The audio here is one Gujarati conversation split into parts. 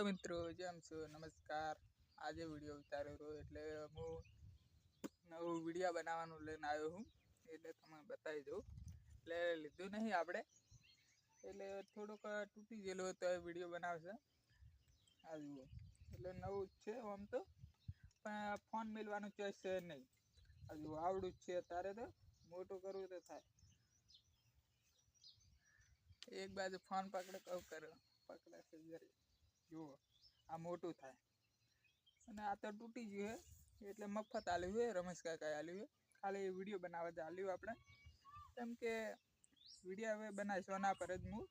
હેલો મિત્રો, જેમ છો? નમસ્કાર. આજે વીડિયો ઉતાર્યો હતો એટલે હું નવું વીડિયો બનાવવાનું લઈને આવ્યો હું, એટલે તમને બતાવી દઉં. એટલે લીધું નહીં આપણે, એટલે થોડુંક તૂટી ગયેલું હતો એ વીડિયો બનાવશે. આ જુઓ. એટલે નવું જ છે આમ તો, પણ ફોન મેળવાનું ચોઈસ છે નહીં. આ જુઓ, આવડું જ છે અત્યારે તો, મોટું કરવું તો થાય. એક બાજુ ફોન પકડે, કહું કરો, પકડાશે જરી જુઓ, આ મોટું થાય. અને આ તો તૂટી ગયું છે એટલે મફત આલ્યું છે રમેશ કાકાએ આલ્યું છે ખાલી વીડિયો બનાવવા જ આલ્યું આપણે. કેમ કે વીડિયો હવે બનાવીશું આના પર જ હું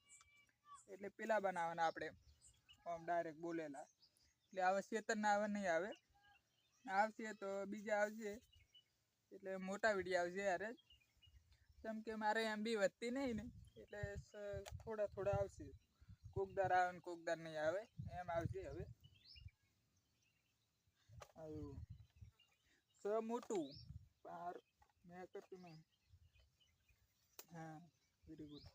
એટલે પેલા બનાવવાના આપણે. આમ ડાયરેક્ટ બોલેલા. એટલે આવે ચેતનના આવે નહીં આવે. આવશે તો બીજા આવશે. એટલે મોટા વીડિયો આવશે યારે કેમ કે મારે એમ બી વધતી નહીં ને. એટલે થોડા થોડા આવશે. કોકદાર આવે ને કોકદાર નહીં આવે, એમ આવશે હવે. આવું. સ મોટું. પાર મેં કરતું નહીં. હા વેરી ગુડ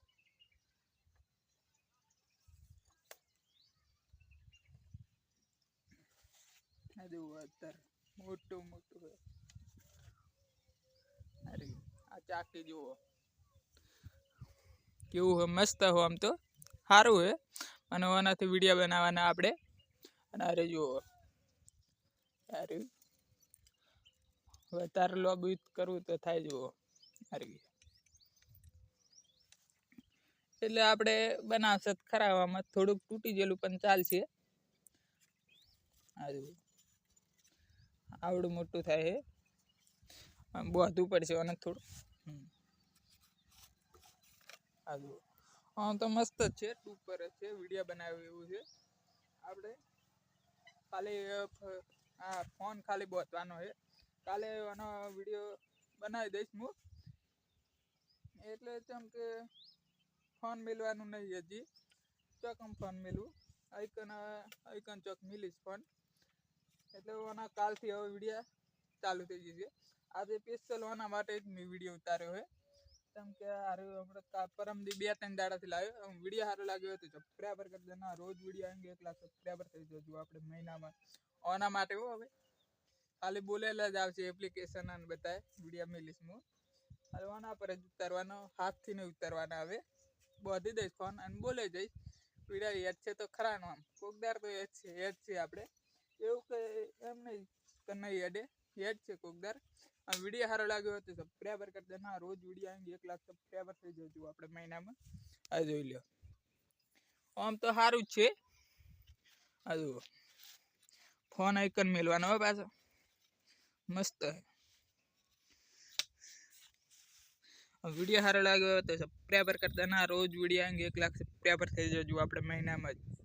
આ જુઓ અત્યારે. મોટું મોટું છે અરે, આ ચાકી જુઓ. કેવું હોય મસ્ત હો આમ તો. સારું હે. અને આનાથી વીડિયો બનાવવાના આપણે. અને અરે જુઓ. અરે. વધારે લોબ લોબી કરવું તો થાય જુઓ. અરે. એટલે આપણે બનાવશે ખરાવામાં. થોડુંક તૂટી ગયેલું પણ ચાલશે. આવડું મોટું થાય છે બોધવું પડશે અને થોડું. આ હા, તો મસ્ત જ છે. ટૂંક પર જ છે. વીડિયો બનાવ્યો એવું છે. આપણે ખાલી આ ફોન ખાલી બોતવાનો છે. કાલે આનો વીડિયો બનાવી દઈશ હું. એટલે જેમ કે ફોન મિલવાનું નહીં હજી. ચોકમ ફોન મેળવું આઈકન આઈકન ચોક મિલીશ ફોન. એટલે આના કાલથી હવે વીડિયો ચાલુ થઈ જશે આજે સ્પેશિયલ આના માટે જ મેં વીડિયો ઉતાર્યો છે. કેમ કે હારું હમણાં પરમ પરમદી બે ત્રણ દાડાથી લાવ્યો. વીડિયો સારો લાગ્યો તો સબસ્ક્રાઈબર કરી દેના. રોજ વીડિયો આવીને એક લાખ સબસ્ક્રાઈબર થઈ જજો આપણે મહિનામાં. ઓના માટે હો હવે. ખાલી બોલેલા જ આવશે એપ્લિકેશન અને બતાય વીડિયો મેલીશ હું હવે આના પર જ ઉતારવાનો હાથથી નહીં ઉતારવાના હવે. બોધી દઈશ ફોન અને બોલે જઈશ. વીડિયો યાદ છે તો ખરાનો આમ. કોકદાર તો યાદ છે યાદ છે આપણે. એવું કે એમ નહીં કે નહીં યાડે યાદ છે કોકદાર આ વીડિયો સારો લાગ્યો તો સબસ્ક્રાઈબર કરી દેના રોજ વીડિયો આવીને એક લાખ સબસ્ક્રાઈબર થઈ જજો આપણે મહિનામાં. આ જોઈ લ્યો. આમ તો સારું જ છે. આ જુઓ. ફોન આઇકન મેળવાનો હોય પાછો. મસ્ત વીડિયો સારો લાગ્યો તો સબસ્ક્રાઈબર કરી દેના રોજ વીડિયો આવીને એક લાખ સબસ્ક્રાઈબર થઈ જજો આપણે મહિનામાં જ.